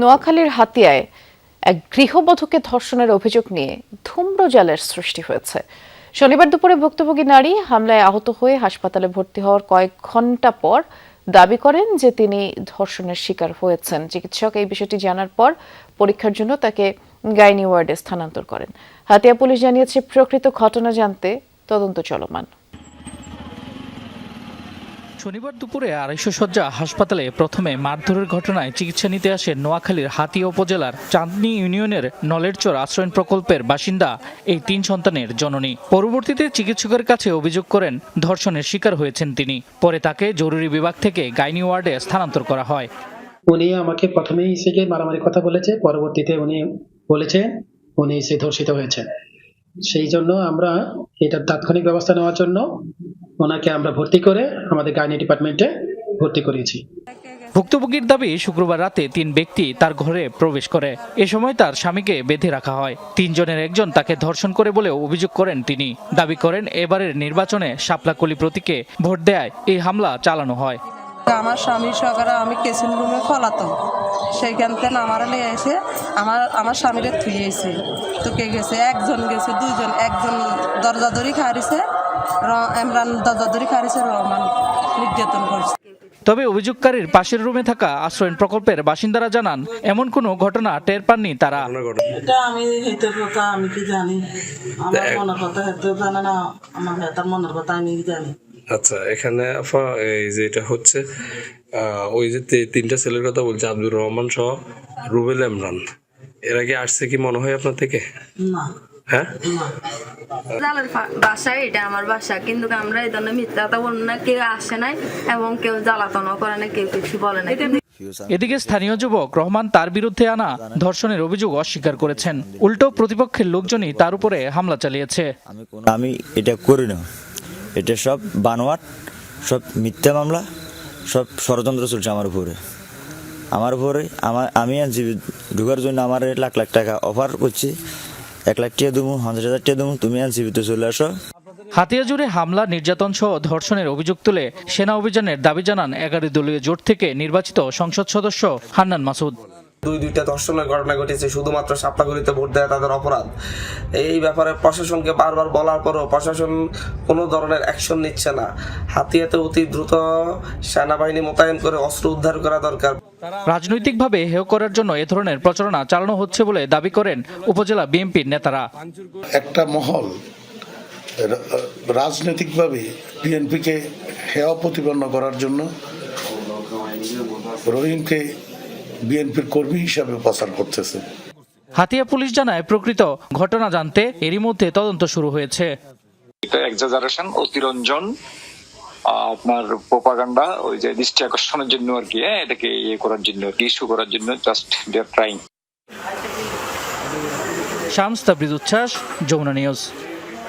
নোয়াখালীর হাতিয়ায় এক গৃহবধূকে ধর্ষণের অভিযোগ নিয়ে ধূম্রজালের সৃষ্টি হয়েছে। শনিবার দুপুরে ভুক্তভোগী নারী হামলায় আহত হয়ে হাসপাতালে ভর্তি হওয়ার কয়েক ঘণ্টা পর দাবি করেন যে তিনি ধর্ষণের শিকার হয়েছেন। চিকিৎসক এই বিষয়টি জানার পর পরীক্ষার জন্য তাকে গাইনি ওয়ার্ডে স্থানান্তর করেন। হাতিয়া পুলিশ জানিয়েছে, প্রকৃত ঘটনা জানতে তদন্ত চলমান। শনিবার দুপুরে আড়াইশো শয্যা হাসপাতালে প্রথমে মারধরের ঘটনায় চিকিৎসা নিতে আসে নোয়াখালীর হাতিয়া উপজেলার চাঁদনি ইউনিয়নের নলেরচর আশ্রয়ণ প্রকল্পের বাসিন্দা এই তিন সন্তানের জননী। পরবর্তীতে চিকিৎসকের কাছে অভিযোগ করেন, ধর্ষণের শিকার হয়েছেন তিনি। পরে তাকে জরুরি বিভাগ থেকে গাইনি ওয়ার্ডে স্থানান্তর করা হয়। উনি আমাকে প্রথমেই এসে মারামারি কথা বলেছে, পরবর্তীতে উনি বলেছে উনি এসে ধর্ষিত হয়েছেন। সেই জন্য আমরা এটার তাৎক্ষণিক ব্যবস্থা নেওয়ার জন্য ওনাকে আমরা ভর্তি করে আমাদের গাইনি ডিপার্টমেন্টে ভর্তি করিয়েছি। ভুক্তভোগীর দাবি, শুক্রবার রাতে তিন ব্যক্তি তার ঘরে প্রবেশ করে। এ সময় তার স্বামীকে বেঁধে রাখা হয়। তিনজনের একজন তাকে ধর্ষণ করে বলে অভিযোগ করেন তিনি। দাবি করেন, এবারের নির্বাচনে শাপলাকলি প্রতীকে ভোট দেয় এই হামলা চালানো হয়। আমার স্বামী সহকারে আমি কেসিন রুমে ফলাতাম সেইখান থেকে আমার নিয়ে এসে আমার আমার স্বামীরে থুইয়েছে। তো কে গেছে? একজন গেছে দুইজন। একজন দরজা দড়ি খারিছে এমরান দরজা দড়ি খারিছে রহমান নির্যাতন করছে। তবে অভিযোগকারীর পাশের রুমে থাকা আশ্রয়ণ প্রকল্পের বাসিন্দারা জানান এমন কোনো ঘটনা টের পাননি তারা। এটা আমি হেতে কথা আমি কি জানি? আমার মনের কথা হেতে জানে না আমার হেতার মনের কথা আমি জানি। আচ্ছা এখানে আপা এই যে এটা হচ্ছে আহ, ওই যে তিনটা ছেলের কথা বলছে আব্দুর রহমান সহ রুবেল ইমরান। এর আগে আসছে কি মনে হয় আপনার থেকে? না। হ্যাঁ? জালের বাসা এটা আমার বাসা কিন্তু আমরা এই ধরনের না কেউ আসে নাই এবং কেউ জ্বালাতনও করে না কেউ কিছু বলে না এদিকে স্থানীয় যুবক রহমান তার বিরুদ্ধে আনা ধর্ষণের অভিযোগ অস্বীকার করেছেন। উল্টো প্রতিপক্ষের লোকজনই তার উপরে হামলা চালিয়েছে। আমি আমি এটা করি না। এটা সব বানোয়াট, সব মিথ্যা মামলা, সব ষড়যন্ত্র চলছে আমার উপরে। আমার উপরে আমার, আমি আর জীবিত, ঢুকার জন্য আমার লাখ লাখ টাকা অফার করছি। এক লাখ টাকা দেবো হাজার হাজার টাকা দেবো, তুমি আর জীবিত চলে আসো। হাতিয়া জুড়ে হামলা, নির্যাতন সহ ধর্ষণের অভিযোগ তুলে সেনা অভিযানের দাবি জানান এগারো দলীয় জোট থেকে নির্বাচিত সংসদ সদস্য হান্নান মাসুদ। দুই দুইটা ধর্ষণের ঘটনা ঘটেছে শুধুমাত্র সাপলাগুড়িতে ভোট দেওয়া তাদের অপরাধ। এই ব্যাপারে প্রশাসনকে বারবার বলার পরও প্রশাসন কোনো ধরনের অ্যাকশন নিচ্ছে না। হাতিয়াতে অতি দ্রুত সেনাবাহিনী মোতায়েন করে অস্ত্র উদ্ধার করা দরকার। রাজনৈতিকভাবে হেয় করার জন্য এ ধরনের প্রচারণা চালানো হচ্ছে বলে দাবি করেন উপজেলা বিএনপির নেতারা। একটা মহল রাজনৈতিকভাবে বিএনপিকে হেয় প্রতিপন্ন করার জন্য রহিমকে বিএনপির কর্মী হিসাবে প্রচার করতেছে। হাতিয়া পুলিশ জানায় প্রকৃত ঘটনা জানতে এরই মধ্যে তদন্ত শুরু হয়েছে। এটা এক্সাজারেশন অতিরঞ্জন আহ, আপনার প্রোপাগান্ডা ওই যে দৃষ্টি আকর্ষণের জন্য আর কি হ্যাঁ, এটাকে ইয়ে করার জন্য ইস্যু করার জন্য just they are trying Shams Tabriz উচ্ছ্বাস যমুনা নিউজ।